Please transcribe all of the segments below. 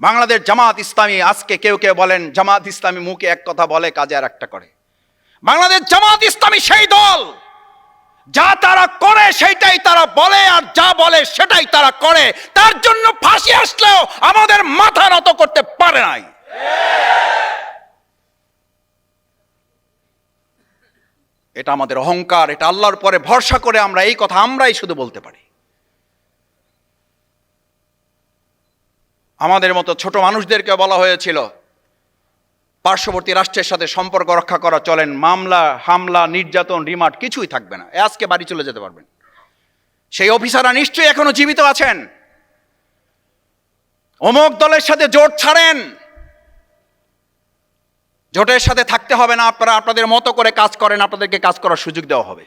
বাংলাদেশ জামাত ইসলামী আজকে কেউ কেউ বলেন, জামাত ইসলামী মুখে এক কথা বলে, কাজে আর একটা করে। বাংলাদেশ জামাত ইসলামী সেই দল, যা তারা করে সেটাই তারা বলে, আর যা বলে সেটাই তারা করে। তার জন্য ফাঁসি আসলেও আমাদের মাথা নত করতে পারে নাই। এটা আমাদের অহংকার, এটা আল্লাহর পরে ভরসা করে আমরা এই কথা আমরাই শুধু বলতে পারি। আমাদের মতো ছোট মানুষদেরকে বলা হয়েছিল, পার্শ্ববর্তী রাষ্ট্রের সাথে সম্পর্ক রক্ষা করা, চলেন, মামলা, হামলা, নির্যাতন, রিমান্ড কিছুই থাকবে না। আজকে বাড়ি চলে যেতে পারবেন। সেই অফিসাররা নিশ্চয়ই এখনও জীবিত আছেন। অমুক দলের সাথে জোট ছাড়েন। জোটের সাথে থাকতে হবে না, আপনারা আপনাদের মতো করে কাজ করেন, আপনাদেরকে কাজ করার সুযোগ দেওয়া হবে।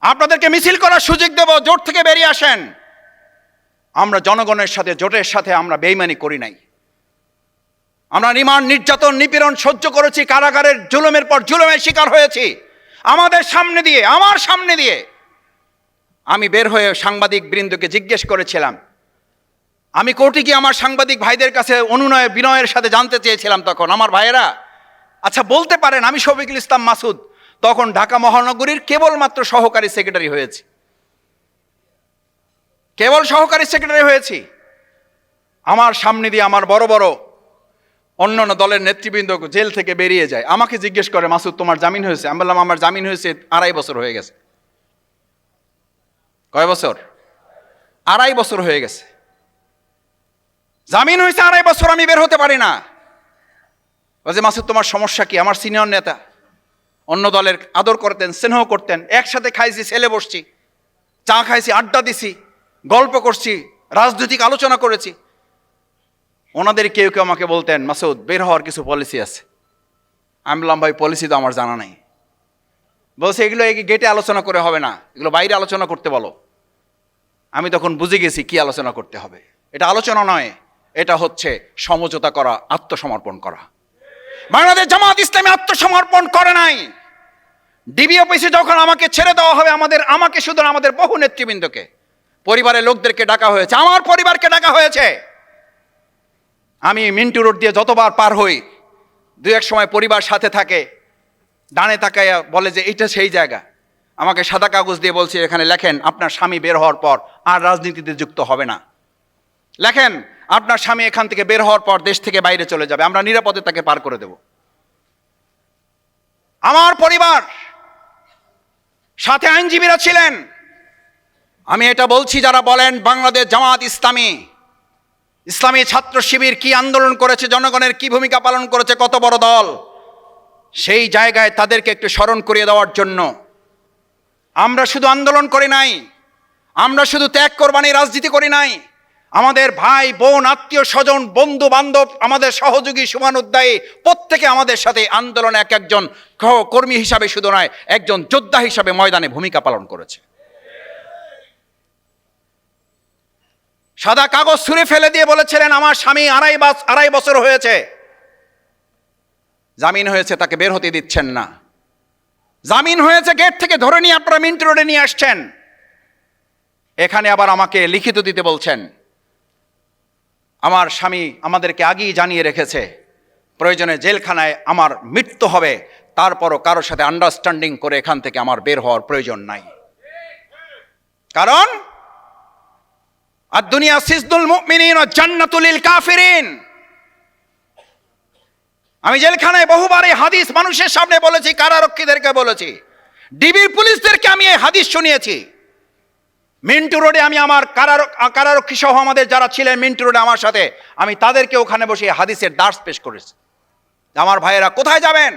আপনাদেরকে মিছিল করার সুযোগ দেব, জোট থেকে বেরিয়ে আসেন। আমরা জনগণের সাথে, জোটের সাথে আমরা বেইমানি করি নাই। আমরা রিমান্ড নির্যাতন, নিপীড়ন সহ্য করেছি, কারাগারের জুলুমের পর জুলুমের শিকার হয়েছি। আমাদের সামনে দিয়ে, আমার সামনে দিয়ে। আমি বের হয়ে সাংবাদিক বৃন্দকে জিজ্ঞেস করেছিলাম, আমি কোর্টে গিয়ে আমার সাংবাদিক ভাইদের কাছে অনুনয়, বিনয়ের সাথে জানতে চেয়েছিলাম তখন, আমার ভাইয়েরা? আচ্ছা বলতে পারেন, আমি শফিকুল ইসলাম মাসুদ। তখন ঢাকা মহানগরীর কেবলমাত্র সহকারী সেক্রেটারি হয়েছি। কেবল সহকারী সেক্রেটারি হয়েছি। আমার সামনে দিয়ে আমার বড় বড় অন্যান্য দলের নেতৃবৃন্দ জেল থেকে বেরিয়ে যায়। আমাকে জিজ্ঞেস করে, মাসুদ, তোমার জামিন হয়েছে? আমি বললাম, আমার জামিন হয়েছে আড়াই বছর হয়ে গেছে। কয় বছর? আড়াই বছর হয়ে গেছে। জামিন হয়েছে আড়াই বছর, আমি বের হতে পারি না। যে মাসুদ, তোমার সমস্যা কি? আমার সিনিয়র নেতা। অন্য দলের আদর করতেন, স্নেহ করতেন। একসাথে খাইছি, ছেলে বসছি। চা খাইছি, আড্ডা দিছি। গল্প করছি, রাজনৈতিক আলোচনা করেছি। ওনাদের কেউ কেউ আমাকে বলতেন, মাসুদ, বের হওয়ার কিছু পলিসি আছে। আমি বললাম, ভাই পলিসি তো আমার জানা নাই। বলছে, এগুলো এই গেটে আলোচনা করে হবে না, এগুলো বাইরে আলোচনা করতে বলো। আমি তখন বুঝে গেছি, কি আলোচনা করতে হবে। এটা আলোচনা নয়, এটা হচ্ছে সমঝোতা করা, আত্মসমর্পণ করা। বাংলাদেশ জামাত ইসলামী আত্মসমর্পণ করে নাই। ডিবি অফিসে যখন আমাকে ছেড়ে দেওয়া হবে, আমাদের, আমাকে শুধু আমাদের বহু নেতৃবৃন্দকে। পরিবারের লোকদেরকে ডাকা হয়েছে। আমার পরিবারকে ডাকা হয়েছে। আমি মিন্টু রোড দিয়ে যতবার পার হই, দু এক সময় পরিবার সাথে থাকে, ডানে তাকাইয়া বলে যে, এইটা সেই জায়গা। আমাকে সাদা কাগজ দিয়ে বলছে, এখানে লেখেন, আপনার স্বামী বের হওয়ার পর আর রাজনীতিতে যুক্ত হবে না। লেখেন, আপনার স্বামী এখান থেকে বের হওয়ার পর দেশ থেকে বাইরে চলে যাবে, আমরা নিরাপদে তাকে পার করে দেব। আমার পরিবার, সাথে আইনজীবীরা ছিলেন। আমি এটা বলছি যারা বলেন বাংলাদেশ জামাত ইসলামী। ইসলামী ছাত্র শিবির কি আন্দোলন করেছে, জনগণের কি ভূমিকা পালন করেছে, কত বড় দল? সেই জায়গায় তাদেরকে একটু স্মরণ করিয়ে দেওয়ার জন্য। আমরা শুধু আন্দোলন করি নাই, আমরা শুধু ত্যাগ কোরবানি রাজনীতি করি নাই। আমাদের ভাই, বোন, আত্মীয়, স্বজন, বন্ধু, বান্ধব, আমাদের সহযোগী, সুমানুদ্দায়ী, প্রত্যেকে আমাদের সাথে আন্দোলনে এক একজন কর্মী হিসাবে শুধু নয়, একজন যোদ্ধা হিসাবে ময়দানে ভূমিকা পালন করেছে। সাদা কাগজ ছুঁড়ে ফেলে দিয়ে বলেছিলেন, আমার স্বামী আড়াই আড়াই বছর হয়েছে। জামিন হয়েছে, তাকে বের হতে দিচ্ছেন না। জামিন হয়েছে, গেট থেকে ধরে নিয়ে আপনারা মিন্ট রোডে নিয়ে আসছেন। এখানে আবার আমাকে লিখিত দিতে বলছেন, আমার স্বামী আমাদেরকে আগেই জানিয়ে রেখেছে, প্রয়োজনে জেলখানায় আমার মৃত্যু হবে, তারপরও কারোর সাথে আন্ডারস্ট্যান্ডিং করে এখান থেকে আমার বের হওয়ার প্রয়োজন নাই। কারণ আর দুনিয়া সিজদুল মুমিনিন জান্নাতুলিল কাফিরিন। আমি জেলখানায় বহুবার এই হাদিস মানুষের সামনে বলেছি, কারারক্ষীদেরকে বলেছি। ডিবির পুলিশদেরকে আমি এই হাদিস শুনিয়েছি। মিন্টু রোডে আমি আমার কারার কারারক্ষী সহ আমাদের যারা ছিলেন মিন্টু রোডে আমার সাথে, আমি তাদেরকে ওখানে বসে হাদিসের দাস পেশ করেছি। আমার ভাইয়েরা, কোথায় যাবেন?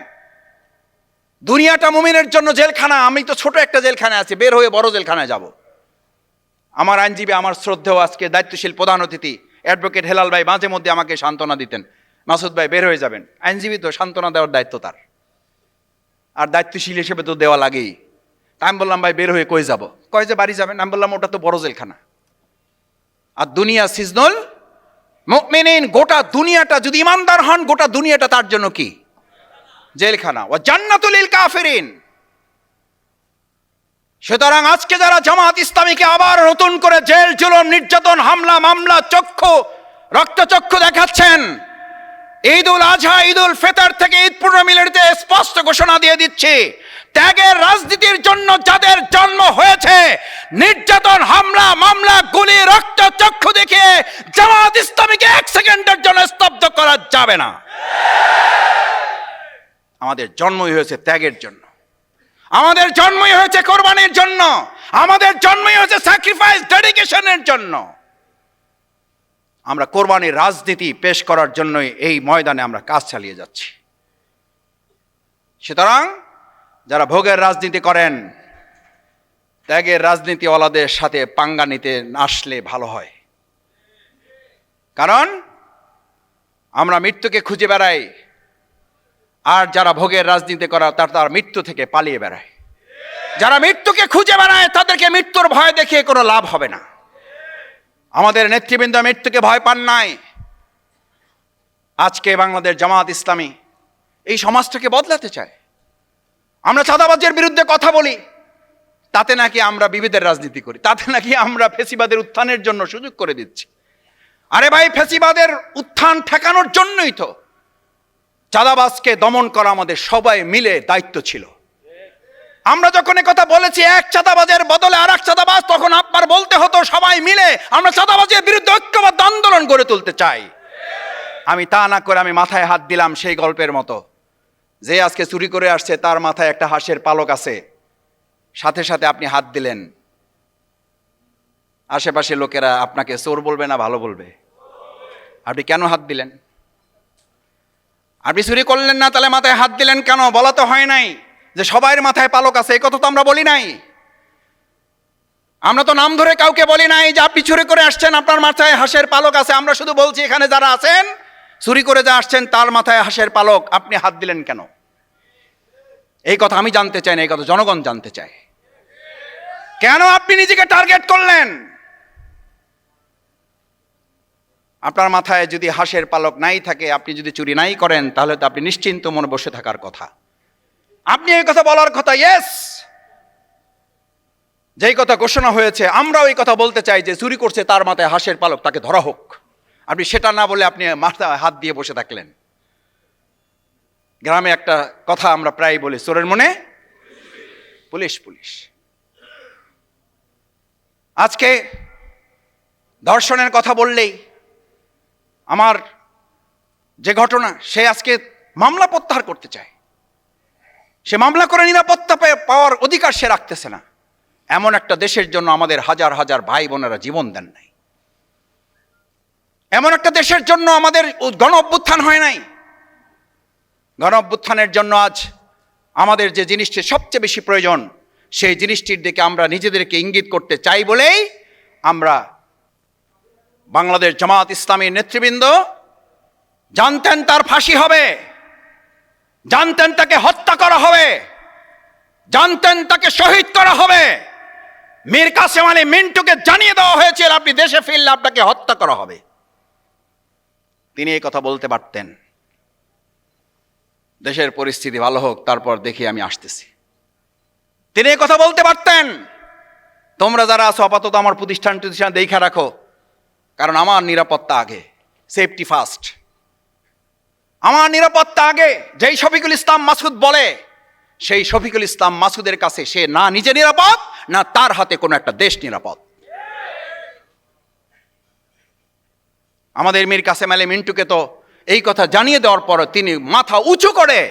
দুনিয়াটা মুমিনের জন্য জেলখানা, আমি তো ছোট একটা জেলখানায় আছি, বের হয়ে বড় জেলখানায় যাব। আমার আইনজীবী, আমার শ্রদ্ধেয় আজকে দায়িত্বশীল প্রধান অতিথি, অ্যাডভোকেট হেলাল ভাই মাঝে মধ্যে আমাকে সান্ত্বনা দিতেন। মাসুদ ভাই, বের হয়ে যাবেন। আইনজীবী তো সান্ত্বনা দেওয়ার দায়িত্ব তার। আর দায়িত্বশীল হিসেবে তো দেওয়া লাগেই। তা আমি বললাম, ভাই, বের হয়ে কই যাব? কয় যে বাড়ি যাবেন? আমি বললাম, ওটা তো বড় জেলখানা। আর দুনিয়া সিজনল মুমিনিন, গোটা দুনিয়াটা, যদি ইমানদার হন, গোটা দুনিয়াটা তার জন্য কি? জেলখানা। ও জান্নাতুলিল কাফিরিন। সুতরাং আজকে যারা জামাত ইসলামীকে আবার নতুন করে জেল, জুলুম, নির্যাতন, হামলা, মামলা, চক্ষু, রক্তচক্ষু দেখাচ্ছেন। ঈদ উল আজহা, ঈদ উল ফেতর থেকে ঈদ পূর্ণ মিলনীতে স্পষ্ট ঘোষণা দিয়ে দিচ্ছি। ত্যাগের রাজনীতির জন্য যাদের জন্ম হয়েছে, নির্যাতন, হামলা, মামলা, গুলি রক্ত চক্ষু দেখে জামাত ইসলামীকে এক সেকেন্ডের জন্য স্তব্ধ করা যাবে না। আমাদের জন্মই হয়েছে ত্যাগের জন্য। আমাদের জন্মই হয়েছে কোরবানির জন্য। আমাদের জন্মই হয়েছে স্যাক্রিফাইস ডেডিকেশনের জন্য। আমরা কোরবানির রাজনীতি পেশ করার জন্যই এই ময়দানে আমরা কাজ চালিয়ে যাচ্ছি। সুতরাং যারা ভোগের রাজনীতি করেন, ত্যাগের রাজনীতিওয়ালাদের সাথে পাঙ্গা নিতে আসলে ভালো হয়। কারণ আমরা মৃত্যুকে খুঁজে বেড়াই আর যারা ভোগের রাজনীতি করা, তার তার মৃত্যু থেকে পালিয়ে বেড়ায়। যারা মৃত্যুকে খুঁজে বেড়ায়, তাদেরকে মৃত্যুর ভয় দেখিয়ে কোনো লাভ হবে না। আমাদের নেতৃবৃন্দ মৃত্যুকে ভয় পান নাই। আজকে বাংলাদেশ জামাত ইসলামী এই সমাজটাকে বদলাতে চায়। আমরা চাঁদাবাজের বিরুদ্ধে কথা বলি, তাতে নাকি আমরা বিভেদের রাজনীতি করি, তাতে নাকি আমরা ফেসিবাদের উত্থানের জন্য সুযোগ করে দিচ্ছি। আরে ভাই, ফেসিবাদের উত্থান ঠেকানোর জন্যই তো চাঁদাবাজকে দমন করা আমাদের সবাই মিলে দায়িত্ব ছিল। আমরা যখন কথা বলেছি, এক চাঁদাবাজের বদলে আর এক চাঁদাবাজ, তখন আপনার বলতে হতো সবাই মিলে আমরা চাঁদাবাজের বিরুদ্ধে ঐক্যবদ্ধ আন্দোলন গড়ে তুলতে চাই। আমি তা না করে আমি মাথায় হাত দিলাম সেই গল্পের মতো। যে আজকে চুরি করে আসছে, তার মাথায় একটা হাঁসের পালক আছে। সাথে সাথে আপনি হাত দিলেন। আশেপাশে লোকেরা আপনাকে চোর বলবে না ভালো বলবে? আপনি কেন হাত দিলেন? আপনি চুরি করলেন না, তাহলে মাথায় হাত দিলেন কেন? বলা তো হয় নাই যে সবাইয়ের মাথায় পালক আছে এই কথা তো আমরা বলি নাই। আমরা তো নাম ধরে কাউকে বলি নাই যে আপনি চুরি করে আসছেন, আপনার মাথায় হাঁসের পালক আছে, আমরা শুধু বলছি এখানে যারা আছেন, চুরি করে যা আসছেন, তার মাথায় হাঁসের পালক, আপনি হাত দিলেন কেন? এই কথা আমি জানতে চাই না, এই কথা জনগণ জানতে চায়। কেন আপনি নিজেকে টার্গেট করলেন? আপনার মাথায় যদি হাঁসের পালক নাই থাকে, আপনি যদি চুরি নাই করেন, তাহলে তো আপনি নিশ্চিন্ত মনে বসে থাকার কথা। আপনি এই কথা বলার কথা ইয়েস যেই কথা ঘোষণা হয়েছে, আমরাও এই কথা বলতে চাই যে চুরি করছে তার মাথায় হাঁসের পালক, তাকে ধরা হোক। আপনি সেটা না বলে আপনি মাথায় হাত দিয়ে বসে থাকলেন। গ্রামে একটা কথা আমরা প্রায় বলি, চোরের মনে? Police police. আজকে ধর্ষণের কথা বললেই আমার যে ঘটনা, সে আজকে মামলা প্রত্যাহার করতে চায়। সে মামলা করে নিরাপত্তা পাওয়ার অধিকার সে রাখতেছে না। এমন একটা দেশের জন্য আমাদের হাজার হাজার ভাই বোনেরা জীবন দেন নাই। এমন একটা দেশের জন্য আমাদের গণ অভ্যুত্থান হয় নাই। গণ অভ্যুত্থানের জন্য আজ আমাদের যে জিনিসটি সবচেয়ে বেশি প্রয়োজন, সেই জিনিসটির দিকে আমরা নিজেদেরকে ইঙ্গিত করতে চাই বলেই আমরা বাংলাদেশ জামাত ইসলামীর নেতৃবৃন্দ, জানতেন তার ফাঁসি হবে, জানতেন তাকে হত্যা করা হবে, জানতেন তাকে শহীদ করা হবে। মীর কাসেম আলী মিন্টুকে জানিয়ে দেওয়া হয়েছিল আপনি দেশে ফিরলে আপনাকে হত্যা করা হবে। তিনি এই কথা বলতে পারতেন। দেশের পরিস্থিতি ভালো হোক, তারপর দেখি আমি আসতেছি। তিনি এই কথা বলতে পারতেন, তোমরা যারা আছো, আপাতত আমার প্রতিষ্ঠান প্রতিষ্ঠান দেখা রাখো। কারণ আমার নিরাপত্তা আগে সেফটি ফার্স্ট আমার নিরাপত্তা আগে, যেই শফিকুল ইসলাম মাসুদ বলে, সেই শফিকুল ইসলাম মাসুদের কাছে সে না নিজে নিরাপদ, না তার হাতে কোনো একটা দেশ নিরাপদ। আমাদের মীর কাসেম আলী মিন্টুকে তো এই কথা জানিয়ে দেওয়ার পর তিনি মাথা উঁচু করে,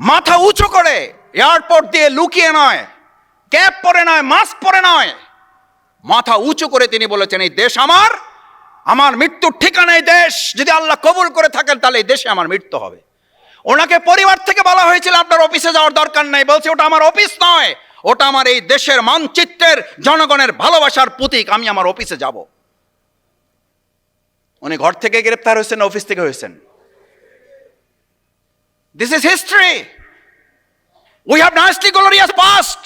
মাথা উঁচু করে এয়ারপোর্ট দিয়ে লুকিয়ে নয় ক্যাপ পরে নয় মাস্ক পরে নয় মাথা উঁচু করে তিনি বলেছেন, এই দেশ আমার আমার মৃত্যুর ঠিকানা এই দেশ। যদি আল্লাহ কবুল করে থাকেন, তাহলে এই দেশে আমার মৃত্যু হবে। ওনাকে পরিবার থেকে বলা হয়েছিল, আপনার অফিসে যাওয়ার দরকার নাই। বলছে, ওটা আমার অফিস নয়, ওটা আমার এই দেশের মানচিত্রের, জনগণের ভালোবাসার প্রতীক। আমি আমার অফিসে যাব। উনি ঘর থেকে গ্রেপ্তার হয়েছেন, অফিস থেকে হয়েছেন। This is history we have nicely glorious past